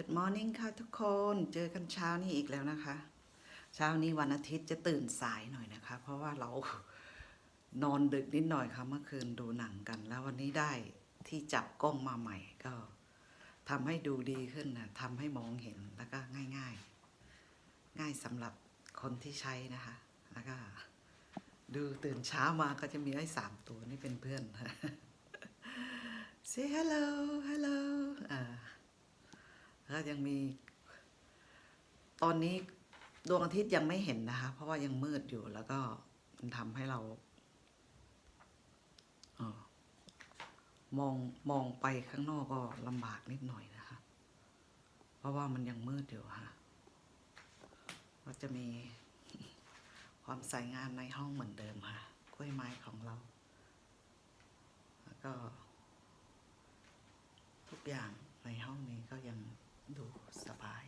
Good morning ค่ะทุกคน เจอกันเช้านี้อีกแล้วนะคะ เช้านี้วันอาทิตย์จะตื่นสายหน่อยนะคะ เพราะว่าเรานอนดึกนิดหน่อยค่ะเมื่อคืนดูหนังกัน แล้ววันนี้ได้ที่จับกล้องมาใหม่ก็ทำให้ดูดีขึ้นนะทำให้มองเห็นแล้วก็ง่ายๆง่ายสำหรับคนที่ใช้นะคะ แล้วก็ ดูตื่นเช้ามาก็จะมีไอ้สามตัวนี่เป็นเพื่อน say hello hello อ่า แล้วยังมี ตอนนี้ดวงอาทิตย์ยังไม่เห็นนะคะ เพราะว่ายังมืดอยู่แล้วก็มันทำให้เราออมองมองไปข้างนอกก็ลำบากนิดหน่อยนะคะ เพราะว่ามันยังมืดอยู่ค่ะก็จะมีความใสงามในห้องเหมือนเดิมค่ะกล้วยไม้ของเรา แล้วก็ ทุกอย่างในห้องนี้ก็ยัง ดูสบาย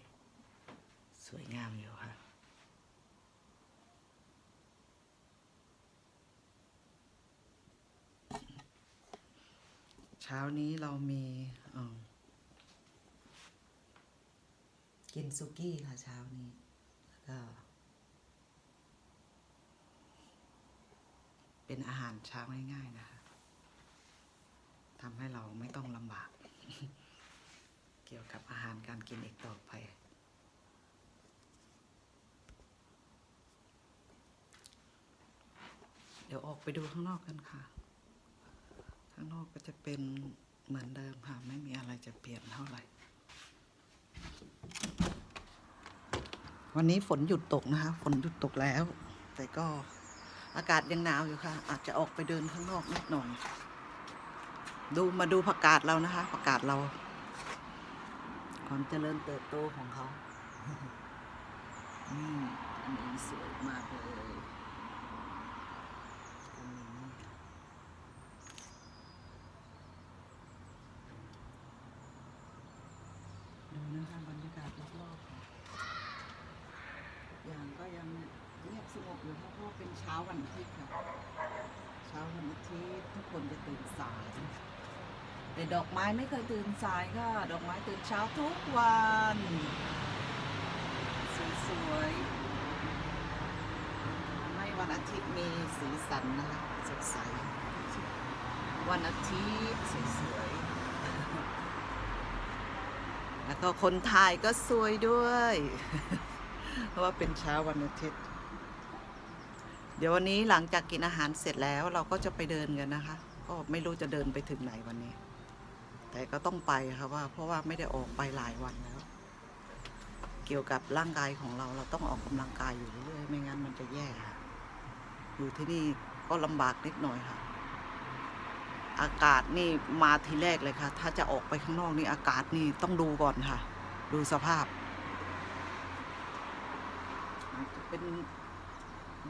สวยงามอยู่ค่ะ เช้านี้เรามีกินซุกี้ค่ะเช้านี้ แล้วก็ เป็นอาหารเช้าง่ายๆนะคะทำให้เราไม่ต้องลำบาก เกี่ยวกับอาหารการกินอีกต่อไป เดี๋ยวออกไปดูข้างนอกกันค่ะ ข้างนอกก็จะเป็นเหมือนเดิมค่ะ ไม่มีอะไรจะเปลี่ยนเท่าไหร่ วันนี้ฝนหยุดตกนะคะ ฝนหยุดตกแล้ว แต่ก็อากาศยังหนาวอยู่ค่ะ อาจจะออกไปเดินข้างนอกนิดหน่อยดูมาดูผักกาดเรานะคะผักกาดเรา ความเจริญเติบโตของเขาอืมอันนี้สวยมากเลยอันนี้ดูนะคะบรรยากาศรอบๆอย่างก็ยังเงียบสงบอยู่เพราะว่าเป็นเช้าวันอาทิตย์ค่ะ เช้าวันอาทิตย์ทุกคนจะตื่นสาย แต่ดอกไม้ไม่เคยตื่นสายค่ะ ดอกไม้ตื่นเช้าทุกวัน สวยๆให้วันอาทิตย์มีสีสันนะคะสดใส วันอาทิตย์สวยๆแล้วก็คนถ่ายก็สวยด้วย เพราะว่าเป็นเช้าวันอาทิตย์ เดี๋ยววันนี้หลังจากกินอาหารเสร็จแล้วเราก็จะไปเดินกันนะคะก็ไม่รู้จะเดินไปถึงไหนวันนี้ แต่ก็ต้องไปค่ะว่า เพราะว่าไม่ได้ออกไปหลายวันแล้ว เกี่ยวกับร่างกายของเราเราต้องออกกำลังกายอยู่เรื่อยไม่งั้นมันจะแย่ค่ะอยู่ที่นี่ก็ลำบากนิดหน่อยค่ะ อากาศนี่มาทีแรกเลยค่ะ ถ้าจะออกไปข้างนอกนี่อากาศนี่ต้องดูก่อนค่ะ ดูสภาพจะเป็น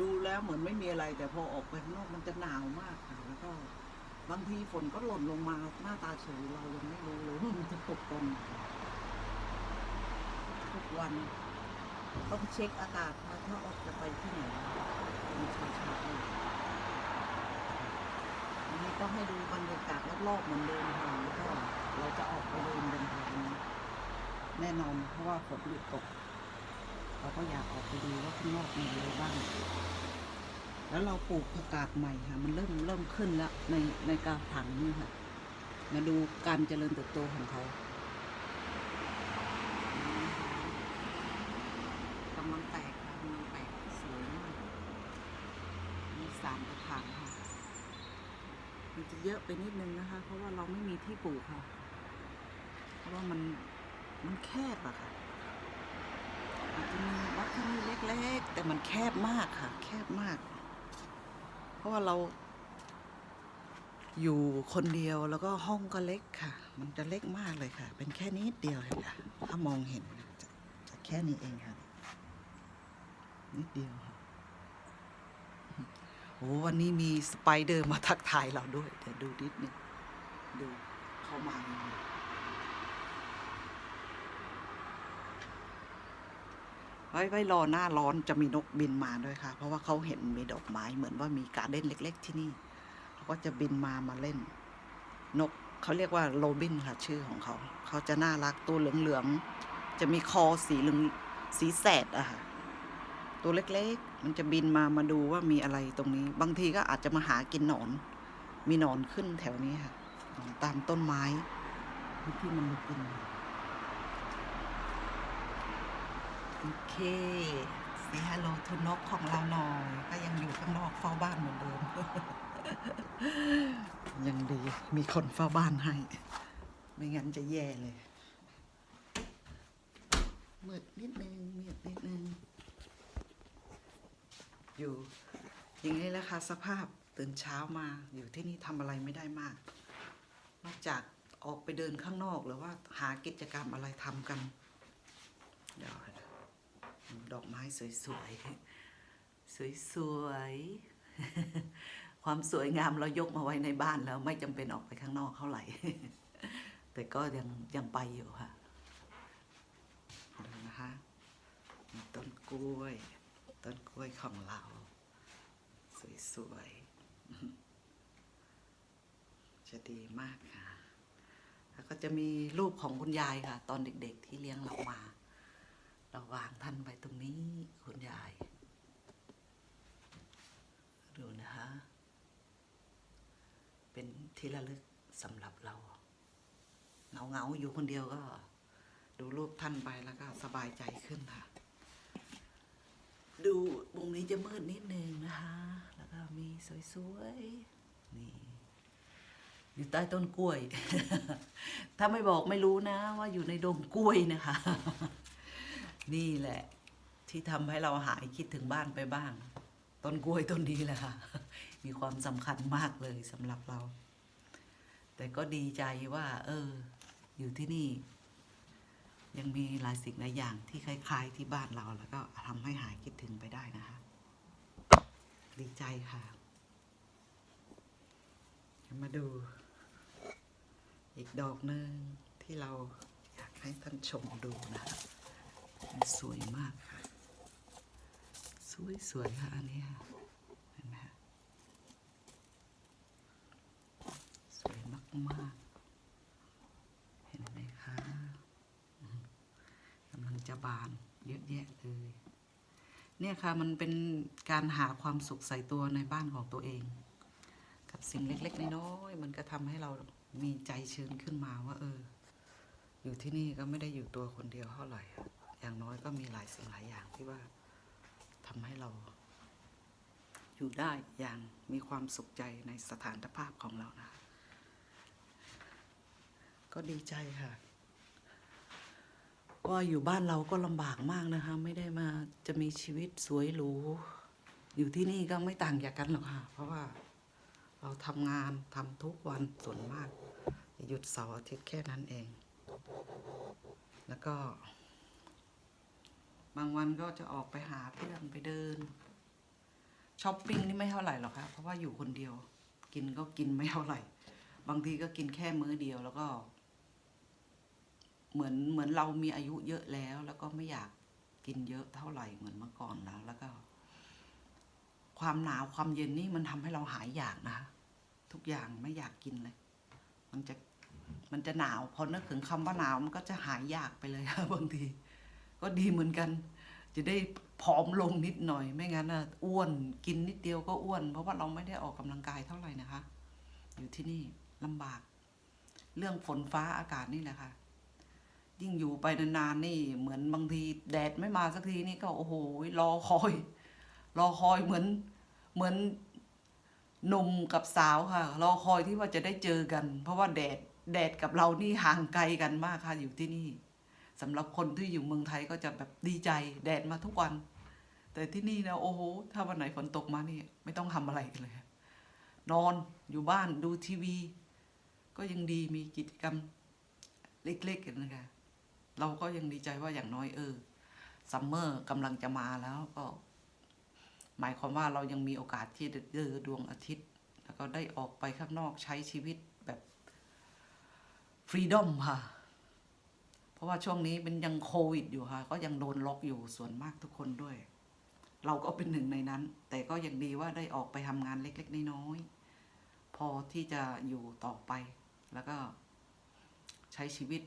ดูแล้วเหมือนไม่มีอะไร แต่พอออกไปข้างนอกมันจะหนาวมากค่ะแล้วก็ บางทีฝนก็หล่นลงมาหน้าตาเฉยเรายังไม่รู้เลยมันจะตกตอนไหนทุกวันต้องเช็คอากาศค่ะถ้าออกจะไปที่ไหนมีช้าช้าๆเลยอันนี้ก็ให้ดูบรรยากาศรอบๆเหมือนเดิมค่ะแล้วก็เราจะออกไปเดินกันค่ะวันนี้แน่นอนเพราะว่าฝนหยุดตก เราก็อยากออกไปดูว่าข้างนอกมีอะไรบ้าง แล้วเราปลูกผักกาดใหม่ค่ะ มันเริ่มเริ่มขึ้นแล้วในในกระถางนี่ค่ะ มาดูการเจริญเติบโตของเขากำลังแตกค่ะกำลังแตกสวยมากมีสามกระถางค่ะ มันจะเยอะไปนิดนึงนะคะ เพราะว่าเราไม่มีที่ปลูกค่ะ เพราะว่ามันมันแคบอะค่ะอาจจะมีบัคที่นี่เล็ก ๆ แต่มันแคบมากค่ะ แคบมาก เพราะว่าเรา อยู่คนเดียวแล้วก็ห้องก็เล็กค่ะ มันจะเล็กมากเลยค่ะ เป็นแค่นิดเดียวเลยค่ะถ้ามองเห็นจะจะแค่นี้เองค่ะ นิดเดียวค่ะโอ้วันนี้มีสไปเดอร์มาทักทายเราด้วย เดี๋ยวดูนิดนึงดูเข้ามายัง ไว้ไว้รอหน้าร้อนจะมีนกบินมาด้วยค่ะ เพราะว่าเขาเห็นมีดอกไม้เหมือนว่ามีการเด่นเล็ก ๆ ที่นี่เขาก็จะบินมามาเล่น นกเขาเรียกว่าโรบินค่ะชื่อของเขา เขาจะน่ารักตัวเหลืองๆจะมีคอสีเหลืองสีแสดอะค่ะตัวเล็กๆ มันจะบินมามาดูว่ามีอะไรตรงนี้ บางทีก็อาจจะมาหากินหนอน มีหนอนขึ้นแถวนี้ค่ะ ตามต้นไม้ที่มันมากิน โอเคสีฮัลโหลทุนนกของเราหน่อยก็ยังอยู่ข้างนอกเฝ้าบ้านเหมือนเดิม ยังดีมีคนเฝ้าบ้านให้ ไม่งั้นจะแย่เลยมืดนิดนึงมืดนิดนึง อยู่ อย่างนี้แหละค่ะสภาพตื่นเช้ามาอยู่ที่นี่ทำอะไรไม่ได้มาก นอกจากออกไปเดินข้างนอกหรือว่าหากิจกรรมอะไรทำกันเดี๋ยว ดอกไม้สวยๆ สวยๆ ความสวยงามเรายกมาไว้ในบ้านแล้วไม่จำเป็นออกไปข้างนอกเท่าไหร่ แต่ก็ยังยังไปอยู่ค่ะดูนะคะมีต้นกล้วย ต้นกล้วยของเรา สวยๆ จะดีมากค่ะ แล้วก็จะมีรูปของคุณยายค่ะ ตอนเด็กๆที่เลี้ยงเรามา เราวางท่านไปตรงนี้คุณยาย ดูนะคะ เป็นที่ระลึกสำหรับเราเงาเงาอยู่คนเดียวก็ ดูรูปท่านไปแล้วก็สบายใจขึ้นค่ะ ดูมุมนี้จะมืดนิดนึงนะคะ แล้วก็มีสวยๆ นี่อยู่ใต้ต้นกล้วย ถ้าไม่บอกไม่รู้นะว่าอยู่ในดงกล้วยนะคะ นี่แหละ ที่ทำให้เราหายคิดถึงบ้านไปบ้าง ต้นกล้วยต้นนี้แหละค่ะ มีความสำคัญมากเลยสำหรับเรา แต่ก็ดีใจว่า เออ อยู่ที่นี่ ยังมีหลายสิ่งหลายอย่างที่คล้าย ๆ ที่บ้านเราแล้วก็ทำให้หายคิดถึงไปได้นะคะ ดีใจค่ะ มาดู อีกดอกหนึ่งที่เราอยากให้ท่านชมดูนะคะมัน สวยมากค่ะ สวยสวยค่ะอันนี้ค่ะเห็นไหมคะสวยมากมากๆเห็นไหมคะมกำลังจะบานเยอะแยะเลยเนี่ยค่ะมันเป็นการหาความสุขใส่ตัวในบ้านของตัวเอง กับสิ่งเล็ก ๆ น้อยๆมันก็ทำให้เรามีใจชื้นขึ้นมาว่า เออ อยู่ที่นี่ก็ไม่ได้อยู่ตัวคนเดียวเท่าไหร่ อย่างน้อยก็มีหลายสิ่งหลายอย่างที่ว่าทำให้เราอยู่ได้อย่างมีความสุขใจในสถานภาพของเรานะ ก็ดีใจค่ะว่าอยู่บ้านเราก็ลำบากมากนะคะ ไม่ได้มาจะมีชีวิตสวยหรูอยู่ที่นี่ก็ไม่ต่างจากกันหรอกค่ะ เพราะว่าเราทำงานทำทุกวันส่วนมาก หยุดเสาร์อาทิตย์แค่นั้นเอง แล้วก็ บางวันก็จะออกไปหาเพื่อนไปเดินช้อปปิ้งนี่ไม่เท่าไหร่หรอกค่ะเพราะว่าอยู่คนเดียว กินก็กินไม่เท่าไหร่ บางทีก็กินแค่มื้อเดียวแล้วก็ เหมือนเหมือนเรามีอายุเยอะแล้ว แล้วก็ไม่อยากกินเยอะเท่าไหร่เหมือนเมื่อก่อนแล้ว แล้วก็ ความหนาวความเย็นนี่มันทำให้เราหายอยากนะคะทุกอย่างไม่อยากกินเลย มันจะมันจะหนาวพอนึกถึงคำว่าหนาวมันก็จะหายอยากไปเลยค่ะบางที ก็ดีเหมือนกัน จะได้ผอมลงนิดหน่อย ไม่งั้นน่ะอ้วนกินนิดเดียวก็อ้วน เพราะว่าเราไม่ได้ออกกำลังกายเท่าไหร่นะคะ อยู่ที่นี่ลำบาก เรื่องฝนฟ้าอากาศนี่แหละค่ะ ยิ่งอยู่ไปนานๆนี่ เหมือนบางทีแดดไม่มาสักทีนี่ก็โอ้โหรอคอย รอคอยเหมือนเหมือนหนุ่มกับสาวค่ะ รอคอยที่ว่าจะได้เจอกัน เพราะว่าแดดแดดกับเรานี่ห่างไกลกันมากค่ะอยู่ที่นี่ สำหรับคนที่อยู่เมืองไทยก็จะแบบดีใจแดดมาทุกวัน แต่ที่นี่นะโอ้โห ถ้าวันไหนฝนตกมานี่ ไม่ต้องทำอะไรเลย นอนอยู่บ้านดูทีวี ก็ยังดีมีกิจกรรมเล็กๆกันนะคะเราก็ยังดีใจว่าอย่างน้อยเออซัมเมอร์กำลังจะมาแล้วก็หมายความว่าเรายังมีโอกาสที่จะเจอดวงอาทิตย์ แล้วก็ได้ออกไปข้างนอกใช้ชีวิตแบบฟรีดอมค่ะ ราะว่าช่วงนี้เป็นยังโควิดอยู่ค่ะ ก็ยังโดนล็อกอยู่ส่วนมากทุกคนด้วย เราก็เป็นหนึ่งในนั้น แต่ก็ยังดีว่าได้ออกไปทำงานเล็ก ๆ น้อยๆพอที่จะอยู่ต่อไป แล้วก็ใช้ชีวิต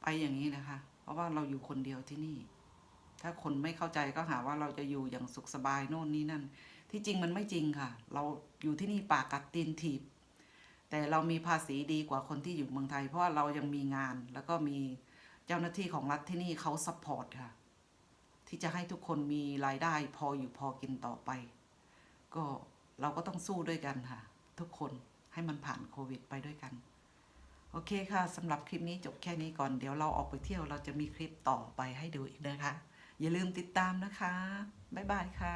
ไปอย่างนี้นะคะ เพราะว่าเราอยู่คนเดียวที่นี่ ถ้าคนไม่เข้าใจก็หาว่าเราจะอยู่อย่างสุขสบายโน่นนี่นั่น ที่จริงมันไม่จริงค่ะ เราอยู่ที่นี่ปากกัดตีนถีบ แต่เรามีภาษีดีกว่าคนที่อยู่เมืองไทย เพราะว่าเรายังมีงานแล้วก็มี เจ้าหน้าที่ของรัฐที่นี่เขาซัพพอร์ตค่ะ ที่จะให้ทุกคนมีรายได้พออยู่พอกินต่อไป ก็เราก็ต้องสู้ด้วยกันค่ะ ทุกคนให้มันผ่านโควิดไปด้วยกัน โอเคค่ะสำหรับคลิปนี้จบแค่นี้ก่อนเดี๋ยวเราออกไปเที่ยวเราจะมีคลิปต่อไปให้ดูอีกนะคะ อย่าลืมติดตามนะคะ บ๊ายบายค่ะ